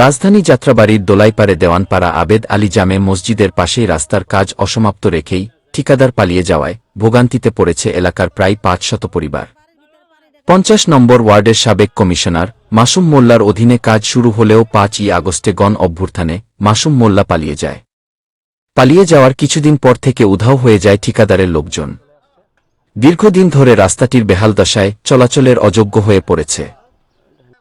রাজধানী যাত্রাবাড়ির দোলাইপাড়ে দেওয়ানপাড়া আবেদ আলী জামে মসজিদের পাশেই রাস্তার কাজ অসমাপ্ত রেখেই ঠিকাদার পালিয়ে যাওয়ায় ভোগান্তিতে পড়েছে এলাকার প্রায় পাঁচ শত পরিবার। পঞ্চাশ নম্বর ওয়ার্ডের সাবেক কমিশনার মাসুম মোল্লার অধীনে কাজ শুরু হলেও পাঁচই আগস্টে গণ অভ্যুত্থানে মাসুম মোল্লা পালিয়ে যায়। পালিয়ে যাওয়ার কিছুদিন পর থেকে উধাও হয়ে যায় ঠিকাদারের লোকজন। দীর্ঘদিন ধরে রাস্তাটির বেহাল দশায় চলাচলের অযোগ্য হয়ে পড়েছে।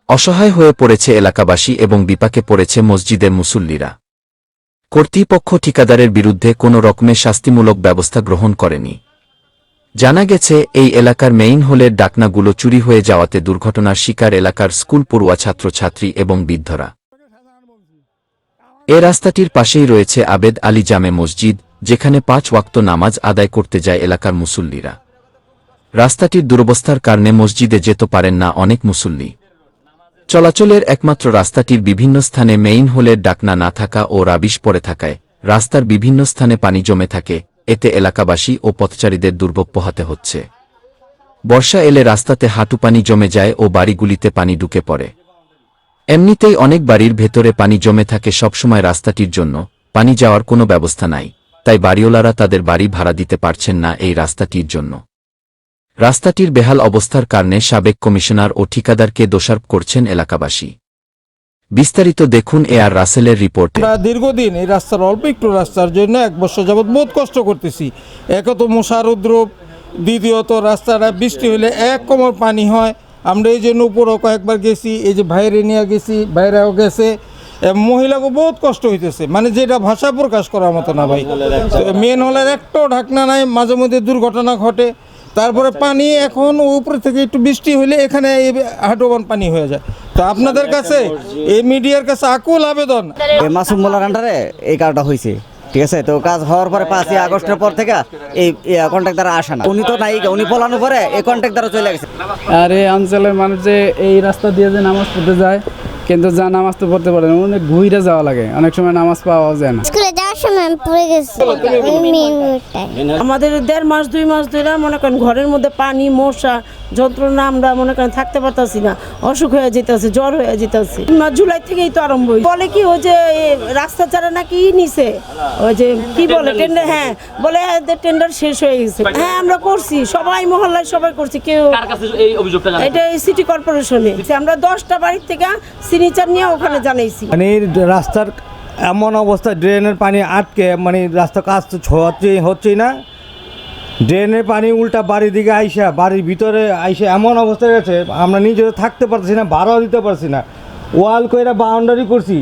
অসহায় হয়ে পড়েছে এলাকাবাসী এবং বিপাকে পড়েছে মসজিদের মুসল্লিরা। কর্তৃপক্ষ ঠিকাদারের বিরুদ্ধে কোনো রকমের শাস্তিমূলক ব্যবস্থা গ্রহণ করেনি। জানা গেছে, এই এলাকার মেইন হোলের ডাকনাগুলো চুরি হয়ে যাওয়াতে দুর্ঘটনার শিকার এলাকার স্কুল পড়ুয়া ছাত্রছাত্রী এবং বৃদ্ধরা। এ রাস্তাটির পাশেই রয়েছে আবেদ আলী জামে মসজিদ, যেখানে পাঁচ ওয়াক্ত নামাজ আদায় করতে যায় এলাকার মুসল্লিরা। রাস্তাটির দুরবস্থার কারণে মসজিদে যেতে পারেন না অনেক মুসল্লি। চলাচলের একমাত্র রাস্তাটির বিভিন্ন স্থানে মেইন হোলের ডাকনা না থাকা ও রাবিশ পড়ে থাকায় রাস্তার বিভিন্ন স্থানে পানি জমে থাকে, এতে এলাকাবাসী ও পথচারীদের দুর্ভোগ পোহাতে হচ্ছে। বর্ষা এলে রাস্তাতে হাঁটু পানি জমে যায় ও বাড়িগুলিতে পানি ঢুকে পড়ে। এমনিতেই অনেক বাড়ির ভেতরে পানি জমে থাকে সবসময় রাস্তাটির জন্য, পানি যাওয়ার কোনো ব্যবস্থা নাই, তাই বাড়িওয়ালারা তাদের বাড়ি ভাড়া দিতে পারছেন না এই রাস্তাটির জন্য। রাস্তাটির বেহাল অবস্থার কারণে সাবেক কমিশনার ও ঠিকাদারকে দোষারোপ করছেন এলাকাবাসী। বিস্তারিত দেখুন এ আর রাসেলের রিপোর্ট। আমরা দীর্ঘদিন এই রাস্তার অল্প একটু রাস্তার জন্য এক বছর যাবৎ বহুত কষ্ট করতেছি। একত মশার উদ্রব দ্বিতীয়ত রাস্তাটা বৃষ্টি হলে এক কোমর পানি হয়। আমরা এই জন্য উপরও কয়েকবার গেছি, এই যে ভাইরে নিয়ে গেছি বাইরেও গেছে। মহিলাকে বহুত কষ্ট হইতেছে। মানে যেটা ভাষা প্রকাশ করার মতো না ভাই। মেন হলের একটাও ঢাকনা নাই, মাঝে মধ্যে দুর্ঘটনা ঘটে। তারপরে পানি এখন উপরে থেকে একটু বৃষ্টি হলে এখানে হাঁটুবান পানি হয়ে যায়। তো আপনাদের কাছে এই মিডিয়ার কাছে আকুল আবেদন? এই মাসুম মোল্লার আন্ডারে এই কাজটা হয়েছে ঠিক আছে? তো কাজ হওয়ার পরে পাঁচই আগস্টের পর থেকে এই কন্ট্রাক্টার আসে না। উনি তো নাই উনি পলানোর পরে এই কন্ট্রাক্টার চলে গেছে। আর এই অঞ্চলের মানুষ যে এই রাস্তা দিয়ে যে নামাজ পড়তে যায় কিন্তু যা নামাজ তো পড়তে পারে না অনেক ঘুরে যাওয়া লাগে। অনেক সময় নামাজ পাওয়া যায় না। সময় পড়ে গেছি। আমাদের দেড় মাস দুই মাস ধরে মনে করেন ঘরের মধ্যে পানি মশা যন্ত্রণা আমরা মনে করেন থাকতে পারতাছি না। অসুখ হয়ে যেতেছে জ্বর হয়ে যেতেছে। জুলাই থেকেই তো আরম্ভ। বলে কি ওই যে রাস্তা ছাড়া নাকি ই নিছে? ওই যে কি বলে টেন্ডার হ্যাঁ বলে টেন্ডার শেষ হয়ে গেছে। হ্যাঁ আমরা করছি। সবাই মহল্লায় সবাই করছি কেউ এই অভিযোগটা জানাবেন? এটা সিটি কর্পোরেশনে আমরা দশটা বাড়ির থেকে সিগনেচার নিয়ে ওখানে জানাইছি। মানে রাস্তার এমন অবস্থা ড্রেনের পানি আটকে মানে রাস্তা কাজ তো হচ্ছেই হচ্ছেই না। ড্রেনের পানি উল্টা বাড়ির দিকে আইসা, বাড়ির ভিতরে আইসা এমন অবস্থা গেছে, আমরা নিজেরা থাকতে পারছি না, ভাড়াও দিতে পারছি না। ওয়াল কইরা বাউন্ডারি করছি,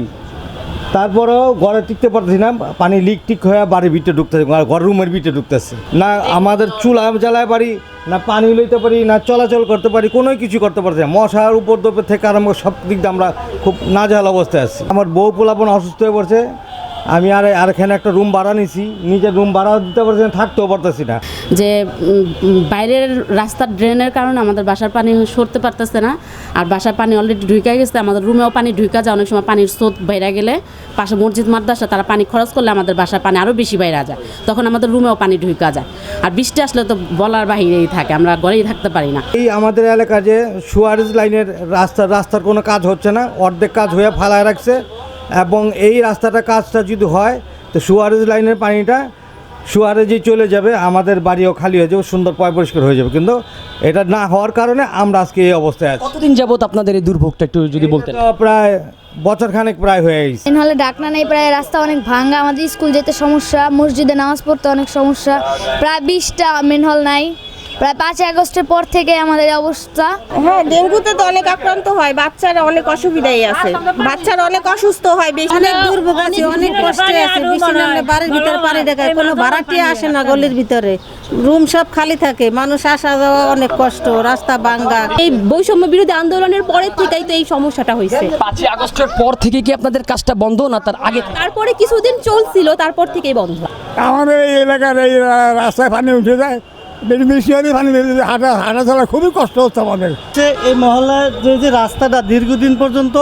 তারপরেও ঘরে টিকতে পারছি না, পানি লিক টিক হয়ে বাড়ির ভিতরে ঢুকতেছে ঘর রুমের ভিতরে ঢুকতেছে। না, আমাদের চুলা জ্বালায় পারি না পানি লইতে পারি, না চলাচল করতে পারি কোনো কিছু করতে পারছি না। মশার দোপে থেকে আরম্ভ সব দিক দিয়ে আমরা খুব নাজাল অবস্থায় আছি। আমার বউ পোলাপন অসুস্থ হয়ে পড়ছে। আমি আর আর এখানে একটা রুম ভাড়া নিছি নিজের রুম ভাড়া দিতে পারছি না থাকতেও পারতেছি না। যে বাইরের রাস্তার ড্রেনের কারণে আমাদের বাসার পানি সরতে পারতেছে না আর বাসার পানি অলরেডি ঢুকে গেছে আমাদের রুমেও পানি ঢুকা যায় অনেক সময় পানির স্রোত বাইরে গেলে পাশে মসজিদ মাদ্রাসা তারা পানি খরচ করলে আমাদের বাসার পানি আরও বেশি বাইরে যায় তখন আমাদের রুমেও পানি ঢুকা যায়। আর বৃষ্টি আসলে তো বলার বাহিরেই থাকে আমরা ঘরেই থাকতে পারি না। এই আমাদের এলাকায় যে সুয়ারেজ লাইনের রাস্তা রাস্তার কোনো কাজ হচ্ছে না অর্ধেক কাজ হয়ে ফালায় রাখছে এবং এই রাস্তাটা কাজটা যদি হয় তো সুয়ারেজ লাইনের পানিটা সুয়ারেজেই চলে যাবে আমাদের বাড়িও খালি হয়ে যাবে সুন্দর পয় পরিষ্কার হয়ে যাবে। কিন্তু এটা না হওয়ার কারণে আমরা আজকে এই অবস্থায় আছি। কতদিন যাবত আপনাদের এই দুর্ভোগটা একটু যদি বলতে প্রায় বছর খানেক প্রায় হয়ে গেছে। মেন হলে ডাকনা নেই প্রায় রাস্তা অনেক ভাঙা আমাদের স্কুল যেতে সমস্যা মসজিদে নামাজ পড়তে অনেক সমস্যা প্রায় বিশটা মেন হল নাই। প্রায় পাঁচই আগস্টের পর থেকে আমাদের অবস্থা। হ্যাঁ ডেঙ্গুতে তো অনেক আক্রান্ত হয় বাচ্চারা অনেক অসুবিধাই আছে। বাচ্চারা অনেক অসুস্থ হয় বেশি অনেক দুর্ভোগ আছে অনেক কষ্টে আছে বেশি বাড়ির ভিতরে পানি দেখায় কোনো ভাড়াটি আসে না গলির ভিতরে। রুম সব খালি থাকে মানুষ আসা যাওয়া অনেক কষ্ট রাস্তা ভাঙ্গা। এই বৈষম্য বিরোধী আন্দোলনের পরের থেকেই তো এই সমস্যাটা হয়েছে। পাঁচই আগস্টের পর থেকে কি আপনাদের কাজটা বন্ধ না তার আগে? তারপরে কিছুদিন চলছিল তারপর থেকেই বন্ধ। আমাদের এই এলাকার এই রাস্তায় পানি উঠে যায় হাঁটা হাঁটা চলা খুবই কষ্ট হচ্ছে আমাদের। হচ্ছে এই মহল্লার যে যে রাস্তাটা দীর্ঘদিন পর্যন্ত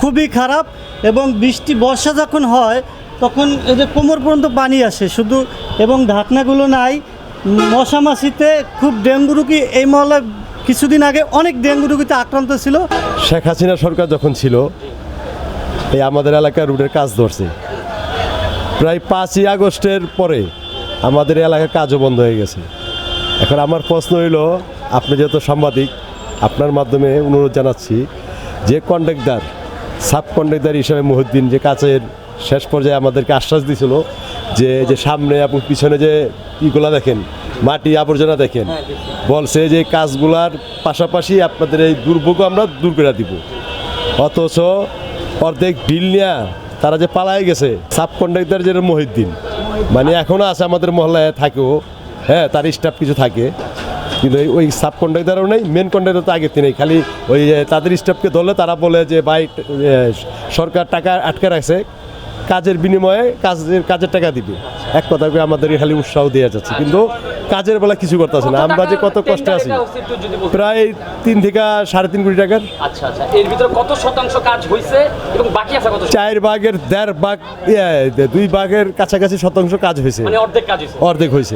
খুবই খারাপ এবং বৃষ্টি বর্ষা যখন হয় তখন এই যে কোমর পর্যন্ত পানি আসে। শুধু এবং ঢাকনাগুলো নাই মশা মাছিতে খুব ডেঙ্গু রুগী এই মহল্লায় কিছুদিন আগে অনেক ডেঙ্গু রুগীতে আক্রান্ত ছিল। শেখ হাসিনা সরকার যখন ছিল এই আমাদের এলাকার রুটের কাজ ধরছে। প্রায় পাঁচই আগস্টের পরে আমাদের এলাকার কাজও বন্ধ হয়ে গেছে। এখন আমার প্রশ্ন হইল আপনি যেহেতু সাংবাদিক আপনার মাধ্যমে অনুরোধ জানাচ্ছি যে কন্ট্রাক্টর সাব কন্ট্রাক্টর হিসাবে মহিউদ্দিন যে কাজের শেষ পর্যায়ে আমাদেরকে আশ্বাস দিছিল যে যে সামনে এবং পিছনে যে ইগুলা দেখেন মাটি আবর্জনা দেখেন বলছে যে কাজগুলার পাশাপাশি আপনাদের এই দুর্ভোগও আমরা দূর করে দিব। অথচ অর্ধেক বিল নেয়া তারা যে পালায় গেছে সাব কন্ট্রাক্টর যেটা মহিউদ্দিন মানে এখনও আছে আমাদের মহল্লায় থাকেও হ্যাঁ তার স্টাফ কিছু থাকে। কিন্তু ওই সাব কন্ট্রাক্টরও নেই মেন কন্ট্রাক্টর তো আগের নেই। খালি ওই তাদের স্টাফকে ধরলে তারা বলে যে, ভাই সরকার টাকা আটকে রাখছে। কাজের বিনিময়ে কাজের কাজের টাকা দিবে। এক কথা করে আমাদের খালি উৎসাহ দেওয়া যাচ্ছে। কিন্তু কাজের বেলা কিছু করতেছে না। আমরা যে কত কষ্টে আছি। প্রায় তিন থেকে সাড়ে তিন কোটি টাকার। আচ্ছা আচ্ছা। এর ভিতরে কত শতাংশ কাজ হয়েছে এবং বাকি আছে কত চার ভাগের দেড় ভাগ ইয়ে, দুই ভাগের কাছাকাছি শতাংশ কাজ হয়েছে মানে অর্ধেক কাজ হয়েছে অর্ধেক হয়েছে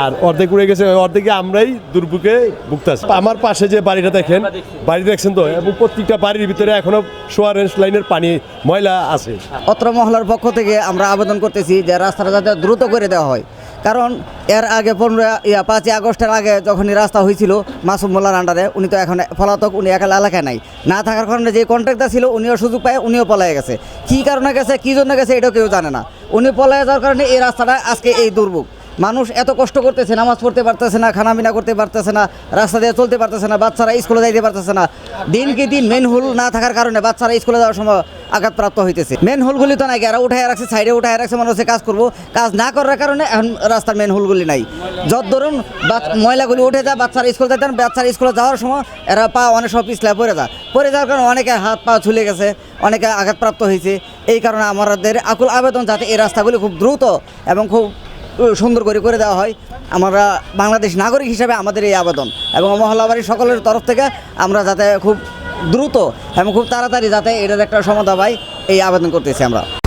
আর অর্ধেক উড়ে গেছে অর্ধেকে আমরাই দুর্ভোগে ভুগতেছি আমার পাশে যে বাড়িটা দেখেন বাড়ি দেখছেন তো? এবং প্রত্যেকটা বাড়ির ভিতরে এখনও সোয়ারেন্স লাইনের পানি ময়লা আছে। অত্র মহলার পক্ষ থেকে আমরা আবেদন করতেছি যে রাস্তাটা যাতে দ্রুত করে দেওয়া হয়। কারণ এর আগে পনেরো ইয়া, পাঁচই আগস্টের আগে যখনই রাস্তা হয়েছিল মাসুম মোল্লার আন্ডারে উনি তো এখন ফলাতক উনি একা এলাকায় নাই। না থাকার কারণে যে কন্ট্রাক্টর ছিল, উনিও সুযোগ পায়, উনিও পলায় গেছে। কী কারণে গেছে, কী জন্য গেছে এটাও কেউ জানে না। উনি পলায় যাওয়ার কারণে এই রাস্তাটা আজকে এই দুর্ভোগ। মানুষ এত কষ্ট করতেছে, নামাজ পড়তে পারতেছে না, খানাপিনা করতে পারতেছে না, রাস্তা দিয়ে চলতে পারতেছে না, বাচ্চারা স্কুলে যাইতে পারতেছে না। দিন কি দিন মেন হুল না থাকার কারণে বাচ্চারা স্কুলে যাওয়ার সময় আঘাতপ্রাপ্ত হইতেছে। মেন হুলগুলি তো নাই এরা উঠায় রাখছে, সাইডে উঠায় রাখছে মানুষ কাজ করব। কাজ না করার কারণে এখন রাস্তার মেন হুলগুলি নাই। যত ধরুন ময়লাগুলি উঠে যায়, বাচ্চারা স্কুল যেতেন বাচ্চারা স্কুলে যাওয়ার সময় এরা পা অনেক সব পিছলা পড়ে যায়। পড়ে যাওয়ার কারণে অনেকে হাত পা ঝুলে গেছে, অনেকে আঘাতপ্রাপ্ত হয়েছে এই কারণে আমাদের আকুল আবেদন যাতে এই রাস্তাগুলি খুব দ্রুত এবং খুব সুন্দর করে করে দেওয়া হয়। আমরা বাংলাদেশ নাগরিক হিসাবে আমাদের এই আবেদন এবং মহল্লাবাড়ির সকলের তরফ থেকে আমরা যাতে খুব দ্রুত এবং খুব তাড়াতাড়ি যাতে এটার একটা সমাধা পাই, এই আবেদন করতেছি আমরা।